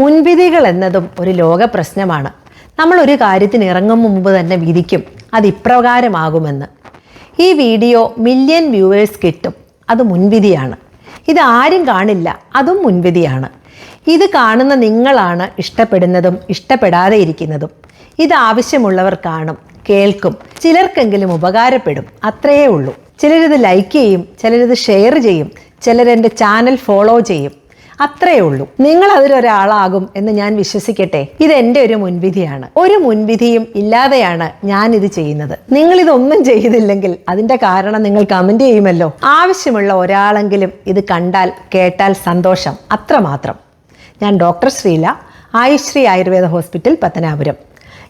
മുൻവിധികൾ എന്നതും ഒരു ലോക പ്രശ്നമാണ്. നമ്മൾ ഒരു കാര്യത്തിന് ഇറങ്ങും മുമ്പ് തന്നെ വിധിക്കും. അത് ഇപ്രകാരമാകുമെന്ന്. ഈ വീഡിയോ മില്യൺ വ്യൂവേഴ്സ് കിട്ടും. അത് മുൻവിധിയാണ്. ഇത് ആരും കാണില്ല. അതും മുൻവിധിയാണ്. ഇത് കാണുന്ന നിങ്ങളാണ് ഇഷ്ടപ്പെടുന്നതും ഇഷ്ടപ്പെടാതെ ഇരിക്കുന്നതും. ഇത് ആവശ്യമുള്ളവർ കാണും കേൾക്കും. ചിലർക്കെങ്കിലും ഉപകാരപ്പെടും. അത്രയേ ഉള്ളൂ. ചിലരിത് ലൈക്ക് ചെയ്യും ചിലരിത് ഷെയർ ചെയ്യും ചിലരെന്റെ ചാനൽ ഫോളോ ചെയ്യും. അത്രയേ ഉള്ളൂ. നിങ്ങൾ അതിലൊരാളാകും എന്ന് ഞാൻ വിശ്വസിക്കട്ടെ. ഇത് എന്റെ ഒരു മുൻവിധിയാണ്. ഒരു മുൻവിധിയും ഇല്ലാതെയാണ് ഞാൻ ഇത് ചെയ്യുന്നത്. നിങ്ങൾ ഇതൊന്നും ചെയ്തില്ലെങ്കിൽ അതിന്റെ കാരണം നിങ്ങൾ കമന്റ് ചെയ്യുമല്ലോ. ആവശ്യമുള്ള ഒരാളെങ്കിലും ഇത് കണ്ടാൽ കേട്ടാൽ സന്തോഷം. അത്രമാത്രം. ഞാൻ ഡോക്ടർ ശ്രീല ആയുശ്രീ ആയുർവേദ ഹോസ്പിറ്റൽ പത്തനാപുരം.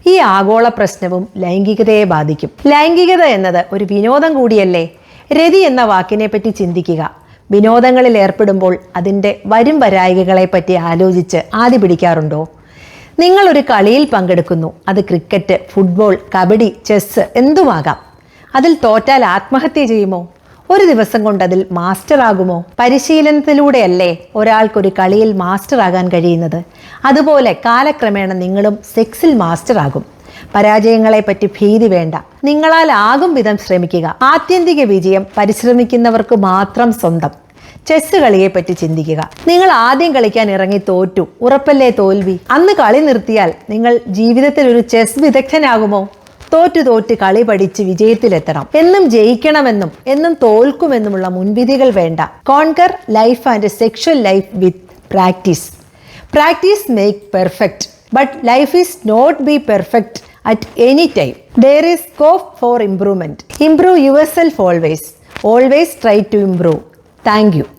ഈ ആഗോള പ്രശ്നവും ലൈംഗികതയെ ബാധിക്കും. ലൈംഗികത എന്നത് ഒരു വിനോദം കൂടിയല്ലേ? രതി എന്ന വാക്കിനെ പറ്റി ചിന്തിക്കുക. വിനോദങ്ങളിൽ ഏർപ്പെടുമ്പോൾ അതിന്റെ വരും വരായികകളെ പറ്റി ആലോചിച്ച് ആദ്യ പിടിക്കാറുണ്ടോ? നിങ്ങളൊരു കളിയിൽ പങ്കെടുക്കുന്നു. അത് ക്രിക്കറ്റ് ഫുട്ബോൾ കബഡി ചെസ്സ് എന്തുമാകാം? അതിൽ തോറ്റാൽ ആത്മഹത്യ ചെയ്യുമോ? ഒരു ദിവസം കൊണ്ട് അതിൽ മാസ്റ്റർ ആകുമോ പരിശീലനത്തിലൂടെയല്ലേ ഒരാൾക്കൊരു കളിയിൽ മാസ്റ്റർ ആകാൻ കഴിയുന്നത്? അതുപോലെ കാലക്രമേണ നിങ്ങളും സെക്സിൽ മാസ്റ്റർ ആകും പരാജയങ്ങളെ ഭീതി വേണ്ട. നിങ്ങളാൽ ആകും വിധം ശ്രമിക്കുക. ആത്യന്തിക വിജയം പരിശ്രമിക്കുന്നവർക്ക് മാത്രം സ്വന്തം. ചെസ് കളിയെ പറ്റി ചിന്തിക്കുക. നിങ്ങൾ ആദ്യം കളിക്കാൻ ഇറങ്ങി തോറ്റു. ഉറപ്പല്ലേ തോൽവി? അന്ന് കളി നിർത്തിയാൽ നിങ്ങൾ ജീവിതത്തിൽ ഒരു ചെസ് വിദഗ്ധനാകുമോ? തോറ്റു തോറ്റ് കളി പഠിച്ച് വിജയത്തിലെത്തണം. എന്നും ജയിക്കണമെന്നും എന്നും തോൽക്കുമെന്നുമുള്ള മുൻവിധികൾ വേണ്ട. Conquer life and sexual life with practice. Practice make perfect. But life is not be perfect. at any time. There is scope for improvement. Improve yourself always. Always try to improve. Thank you.